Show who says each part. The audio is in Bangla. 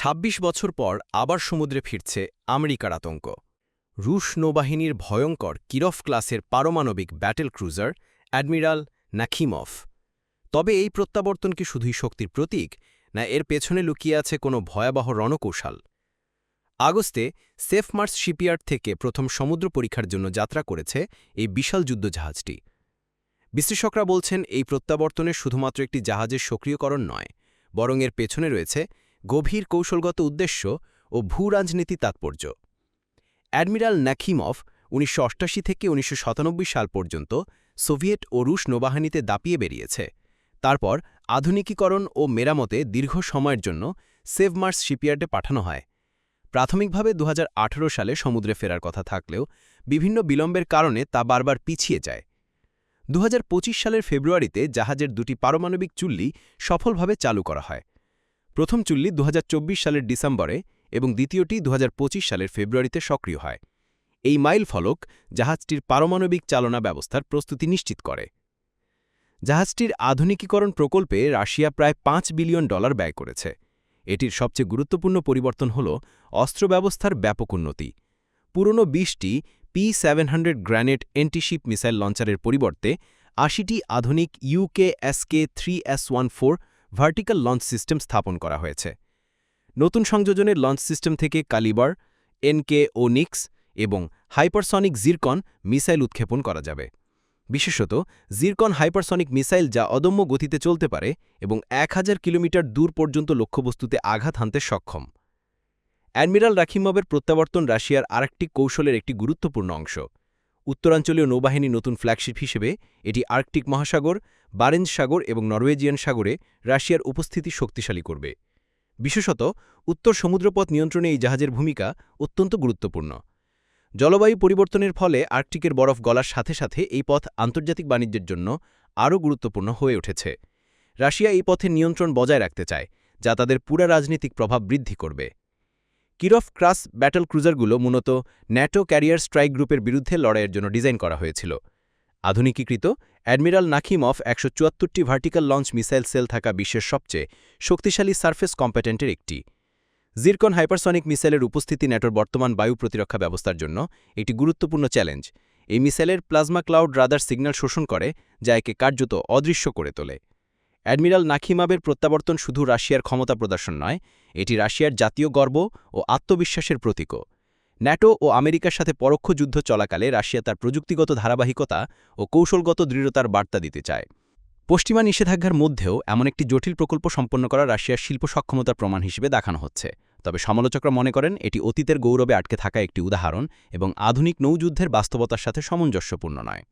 Speaker 1: ২৬ বছর পর আবার সমুদ্রে ফিরছে আমেরিকার আতঙ্ক। রুশ নৌবাহিনীর ভয়ঙ্কর কিরফ ক্লাসের পারমাণবিক ব্যাটেল ক্রুজার অ্যাডমিরাল নাখিমফ তবে এই প্রত্যাবর্তন কি শুধুই শক্তির প্রতীক, না এর পেছনে লুকিয়ে আছে কোনো ভয়াবহ রণকৌশল? আগস্টে সেফমার্স শিপইয়ার্ড থেকে প্রথম সমুদ্র পরীক্ষার জন্য যাত্রা করেছে এই বিশাল যুদ্ধজাহাজটি। বিশ্লেষকরা বলছেন, এই প্রত্যাবর্তনের শুধুমাত্র একটি জাহাজের সক্রিয়করণ নয়, বরং এর পেছনে রয়েছে গভীর কৌশলগত উদ্দেশ্য ও ভূরাজনীতি তাৎপর্য। অ্যাডমিরাল নাখিমভ উনিশশো থেকে উনিশশো সাতানব্বই সাল পর্যন্ত সোভিয়েত ও রুশ নৌবাহিনীতে দাপিয়ে বেরিয়েছে। তারপর আধুনিকীকরণ ও মেরামতে দীর্ঘ সময়ের জন্য সেভমার্স শিপইয়ার্ডে পাঠানো হয়। প্রাথমিকভাবে দু হাজার আঠারো সালে সমুদ্রে ফেরার কথা থাকলেও বিভিন্ন বিলম্বের কারণে তা বারবার পিছিয়ে যায়। দুহাজার পঁচিশ সালের ফেব্রুয়ারিতে জাহাজের দুটি পারমাণবিক চুল্লি সফলভাবে চালু করা হয়। প্রথম চুল্লি দু হাজার চব্বিশ সালের ডিসেম্বরে এবং দ্বিতীয়টি দু হাজার পঁচিশ সালের ফেব্রুয়ারিতে সক্রিয় হয়। এই মাইল ফলক জাহাজটির পারমাণবিক চালনা ব্যবস্থার প্রস্তুতি নিশ্চিত করে। জাহাজটির আধুনিকীকরণ প্রকল্পে রাশিয়া প্রায় পাঁচ বিলিয়ন ডলার ব্যয় করেছে। এটির সবচেয়ে গুরুত্বপূর্ণ পরিবর্তন হল অস্ত্র ব্যবস্থার ব্যাপক উন্নতি। পুরনো বিশটি P seven hundred Granit antiship missile লঞ্চারের পরিবর্তে আশিটি আধুনিক UK SK three S one four vertical launch system স্থাপন করা হয়েছে। নতুন সংযোজনের লঞ্চ সিস্টেম থেকে কালিবার এনকে ও নিক্স এবং হাইপারসনিক জিরকন মিসাইল উৎক্ষেপণ করা যাবে। বিশেষত, জিরকন হাইপারসনিক মিসাইল যা অদম্য গতিতে চলতে পারে এবং এক হাজার কিলোমিটার দূর পর্যন্ত লক্ষ্যবস্তুতে আঘাত হানতে সক্ষম। অ্যাডমিরাল রাখিমবের প্রত্যাবর্তন রাশিয়ার আরেকটি কৌশলের একটি গুরুত্বপূর্ণ অংশ। উত্তরাঞ্চলীয় নৌবাহিনী নতুন ফ্ল্যাগশিপ হিসেবে এটি আর্কটিক মহাসাগর, বারেঞ্জ সাগর এবং নরওয়েজিয়ান সাগরে রাশিয়ার উপস্থিতি শক্তিশালী করবে। বিশেষত, উত্তর সমুদ্রপথ নিয়ন্ত্রণে এই জাহাজের ভূমিকা অত্যন্ত গুরুত্বপূর্ণ। জলবায়ু পরিবর্তনের ফলে আর্কটিকের বরফ গলার সাথে সাথে এই পথ আন্তর্জাতিক বাণিজ্যের জন্য আরও গুরুত্বপূর্ণ হয়ে উঠেছে। রাশিয়া এই পথের নিয়ন্ত্রণ বজায় রাখতে চায়, যা তাদের পুরা রাজনৈতিক প্রভাব বৃদ্ধি করবে। কিরফ ক্রাস ব্যাটল ক্রুজারগুলো মূলত ন্যাটো ক্যারিয়ার স্ট্রাইক গ্রুপের বিরুদ্ধে লড়াইয়ের জন্য ডিজাইন করা হয়েছিল। আধুনিকীকৃত, অ্যাডমিরাল নাখিমফ একশো চুয়াত্তরটি ভার্টিক্যাল লঞ্চ মিসাইল সেল থাকা বিশ্বের সবচেয়ে শক্তিশালী সার্ফেস কম্প্যাটেন্টের একটি। জিরকন হাইপারসনিক মিসাইলের উপস্থিতি ন্যাটোর বর্তমান বায়ু প্রতিরক্ষা ব্যবস্থার জন্য একটি গুরুত্বপূর্ণ চ্যালেঞ্জ। এই মিসাইলের প্লাজমা ক্লাউড রাদার সিগন্যাল শোষণ করে, যা একে কার্যত অদৃশ্য করে তোলে। অ্যাডমিরাল নাখিমাবের প্রত্যাবর্তন শুধু রাশিয়ার ক্ষমতা প্রদর্শন নয়, এটি রাশিয়ার জাতীয় গর্ব ও আত্মবিশ্বাসের প্রতীকও। ন্যাটো ও আমেরিকার সাথে পরোক্ষ যুদ্ধ চলাকালে রাশিয়া তার প্রযুক্তিগত ধারাবাহিকতা ও কৌশলগত দৃঢ়তার বার্তা দিতে চায়। পশ্চিমা নিষেধাজ্ঞার মধ্যেও এমন একটি জটিল প্রকল্প সম্পন্ন করা রাশিয়ার শিল্প সক্ষমতার প্রমাণ হিসেবে দেখানো হচ্ছে। তবে সমালোচকরা মনে করেন, এটি অতীতের গৌরবে আটকে থাকা একটি উদাহরণ এবং আধুনিক নৌযুদ্ধের বাস্তবতার সাথে সামঞ্জস্যপূর্ণ নয়।